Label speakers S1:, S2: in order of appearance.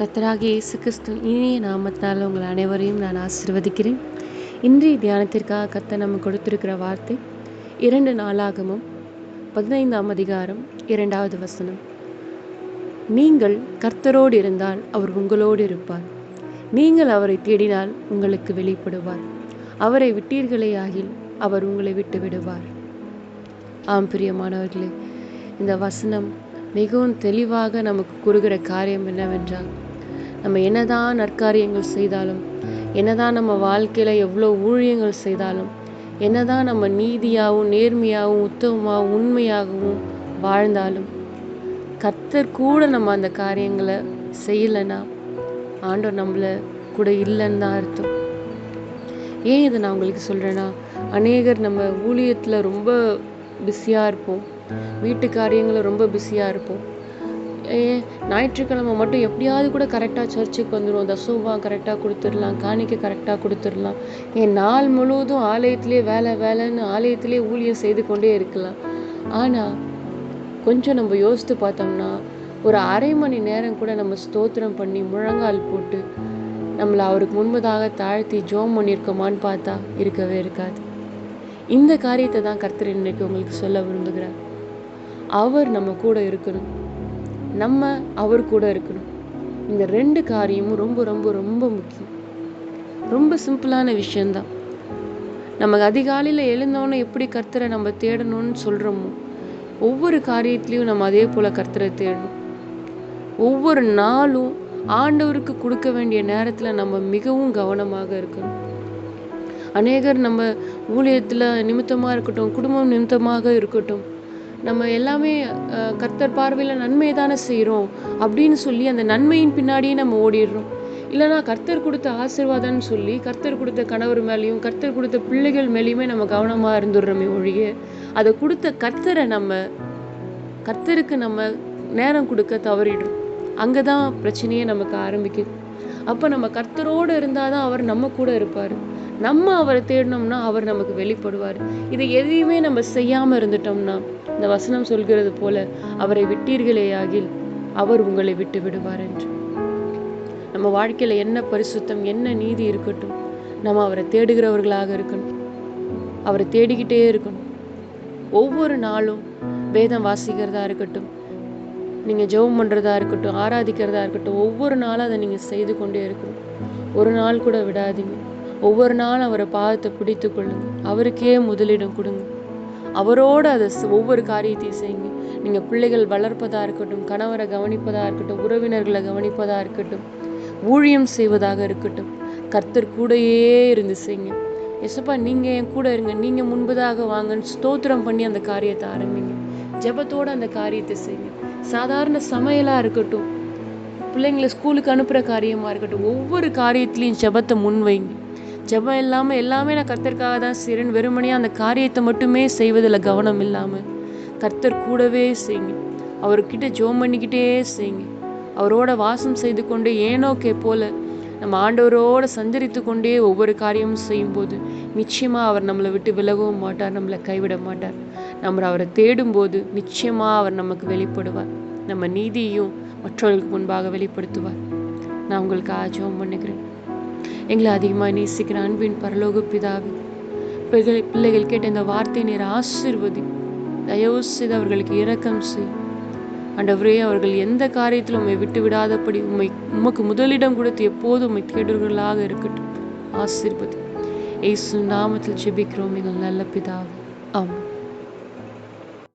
S1: கர்த்தராகிய இயேசு கிறிஸ்து இனிய நாமத்தால் உங்கள் அனைவரையும் நான் ஆசிர்வதிக்கிறேன். இன்றைய தியானத்திற்காக கத்த நம்ம கொடுத்திருக்கிற வார்த்தை இரண்டு நாளாகமும் பதினைந்தாம் அதிகாரம் இரண்டாவது வசனம். நீங்கள் கர்த்தரோடு இருந்தால் அவர் உங்களோடு இருப்பார். நீங்கள் அவரை தேடினால் உங்களுக்கு வெளிப்படுவார். அவரை விட்டீர்களே ஆகில் அவர் உங்களை விட்டு விடுவார். ஆம் பிரியமானவர்களே இந்த வசனம் மிகவும் தெளிவாக நமக்கு கூறுகிற காரியம் என்னவென்றால் நம்ம என்னதான் நற்காரியங்கள் செய்தாலும் என்னதான் நம்ம வாழ்க்கையில் எவ்வளோ ஊழியங்கள் செய்தாலும் என்னதான் நம்ம நீதியாகவும் நேர்மையாகவும் உத்தமமாகவும் உண்மையாகவும் வாழ்ந்தாலும் கர்த்தர் கூட நம்ம அந்த காரியங்களை செய்யலைன்னா ஆண்டவர் நம்மளை கூட இல்லைன்னு தான் அர்த்தம். ஏன் இதை நான் உங்களுக்கு சொல்கிறேன்னா அநேகர் நம்ம ஊழியத்தில் ரொம்ப பிஸியாக இருப்போம். வீட்டு காரியங்களில் ரொம்ப பிஸியாக இருப்போம். ஞாயிற்றுக்கிழமை மட்டும் எப்படியாவது கூட கரெக்டாக சர்ச்சுக்கு வந்துடும் தசோபா கரெக்டாக கொடுத்துடலாம் காணிக்க கரெக்டாக கொடுத்துடலாம். என் நாள் முழுவதும் ஆலயத்திலே வேலை வேலைன்னு ஆலயத்திலே ஊழியம் செய்து கொண்டே இருக்கலாம். ஆனால் கொஞ்சம் நம்ம யோசித்து பார்த்தோம்னா ஒரு அரை மணி நேரம் கூட நம்ம ஸ்தோத்திரம் பண்ணி முழங்கால் போட்டு நம்மளை அவருக்கு முன்பதாக தாழ்த்தி ஜோம் பண்ணியிருக்கோமான்னு பார்த்தா இருக்கவே இருக்காது. இந்த காரியத்தை தான் கர்த்தர் இன்னைக்கு உங்களுக்கு சொல்ல விரும்புகிறார். அவர் நம்ம கூட இருக்கணும். நம்ம அவர் கூட இருக்கணும். இந்த ரெண்டு காரியமும் ரொம்ப ரொம்ப ரொம்ப முக்கியம். ரொம்ப சிம்பிளான விஷயம்தான். நமக்கு அதிகாலையில் எழுந்தோன்னே எப்படி கர்த்தரை நம்ம தேடணும்னு சொல்கிறோமோ ஒவ்வொரு காரியத்திலையும் நம்ம அதே போல் கர்த்தரை தேடணும். ஒவ்வொரு நாளும் ஆண்டவருக்கு கொடுக்க வேண்டிய நேரத்தில் நம்ம மிகவும் கவனமாக இருக்கணும். அநேகர் நம்ம ஊழியத்தில் நிமித்தமாக இருக்கட்டும் குடும்பம் நிமித்தமாக இருக்கட்டும் நம்ம எல்லாமே கர்த்தர் பார்வையில் நன்மையை தானே செய்கிறோம் அப்படின்னு சொல்லி அந்த நன்மையின் பின்னாடியே நம்ம ஓடிடுறோம். இல்லைனா கர்த்தர் கொடுத்த ஆசிர்வாதம்னு சொல்லி கர்த்தர் கொடுத்த கணவர் மேலேயும் கர்த்தர் கொடுத்த பிள்ளைகள் மேலேயுமே நம்ம கவனமாக இருந்துடுறோமே ஒழிய அதை கொடுத்த கர்த்தரை நம்ம கர்த்தருக்கு நம்ம நேரம் கொடுக்க தவறிடுறோம். அங்கே தான் பிரச்சனையே நமக்கு ஆரம்பிக்குது. அப்போ நம்ம கர்த்தரோடு இருந்தால் தான் அவர் நம்ம கூட இருப்பார். நம்ம அவரை தேடினோம்னா அவர் நமக்கு வெளிப்படுவார். இதை எதையுமே நம்ம செய்யாமல் இருந்துட்டோம்னா இந்த வசனம் சொல்கிறது போல அவரை விட்டீர்களே ஆகில் அவர் உங்களை விட்டு விடுவார் என்று. நம்ம வாழ்க்கையில் என்ன பரிசுத்தம் என்ன நீதி இருக்கட்டும் நம்ம அவரை தேடுகிறவர்களாக இருக்கணும். அவரை தேடிக்கிட்டே இருக்கணும். ஒவ்வொரு நாளும் வேதம் வாசிக்கிறதா இருக்கட்டும் நீங்கள் ஜெபம் பண்ணுறதா இருக்கட்டும் ஆராதிக்கிறதா இருக்கட்டும் ஒவ்வொரு நாளும் அதை நீங்கள் செய்து கொண்டே இருக்கணும். ஒரு நாள் கூட விடாதீங்க. ஒவ்வொரு நாளும் அவரை பாதத்தை பிடித்து கொள்ளுங்க. அவருக்கே முதலிடம் கொடுங்க. அவரோடு அதை ஒவ்வொரு காரியத்தையும் செய்யுங்க. நீங்கள் பிள்ளைகள் வளர்ப்பதாக இருக்கட்டும் கணவரை கவனிப்பதாக இருக்கட்டும் உறவினர்களை கவனிப்பதாக இருக்கட்டும் ஊழியம் செய்வதாக இருக்கட்டும் கர்த்தர் கூடையே இருந்து செய்யுங்க. எசப்பா நீங்கள் என் கூட இருங்க. நீங்கள் முன்பதாக வாங்கன்னு ஸ்தோத்திரம் பண்ணி அந்த காரியத்தை ஆரம்பிங்க. ஜபத்தோடு அந்த காரியத்தை செய்யுங்க. சாதாரண சமையலாக இருக்கட்டும் பிள்ளைங்களை ஸ்கூலுக்கு அனுப்புகிற காரியமாக இருக்கட்டும் ஒவ்வொரு காரியத்துலேயும் ஜபத்தை முன்வைங்க. ஜபம் இல்லாமல் எல்லாமே நான் கர்த்தருக்காக தான் செய்கிறேன் வெறுமனையாக அந்த காரியத்தை மட்டுமே செய்வதில் கவனம் இல்லாமல் கர்த்தர் கூடவே செய்யுங்க. அவர்கிட்ட ஜோம் பண்ணிக்கிட்டே செய்யுங்க. அவரோட வாசம் செய்து கொண்டு ஏனோக்கே போல நம்ம ஆண்டவரோட சஞ்சரித்து கொண்டே ஒவ்வொரு காரியமும் செய்யும்போது நிச்சயமாக அவர் நம்மளை விட்டு விலகவும் மாட்டார் நம்மளை கைவிட மாட்டார். நம்ம அவரை தேடும்போது நிச்சயமாக அவர் நமக்கு வெளிப்படுவார். நம்ம நீதியையும் மற்றவர்களுக்கு முன்பாக வெளிப்படுத்துவார். நான் உங்களுக்கு ஆஜோம் பண்ணுகிறேன் எங்களை அதிகமாக நேசிக்கிற அன்பின் பரலோக பிதாவி. பிள்ளைகள் பிள்ளைகள் கேட்ட இந்த வார்த்தை நேர ஆசிர்வதி. தயவு செய்து அவர்களுக்கு இரக்கம் செய். ஆண்டவரே அவர்கள் எந்த காரியத்தில் உண்மை விட்டு விடாதபடி உண்மை உமக்கு முதலிடம் கொடுத்து எப்போதும் உண்மை தேடுவர்களாக இருக்கட்டும். ஆசிர்வதி. ஏசு நாமத்தில் ஜெபிக்கிறோம் எங்கள் நல்ல பிதாவே. ஆமாம்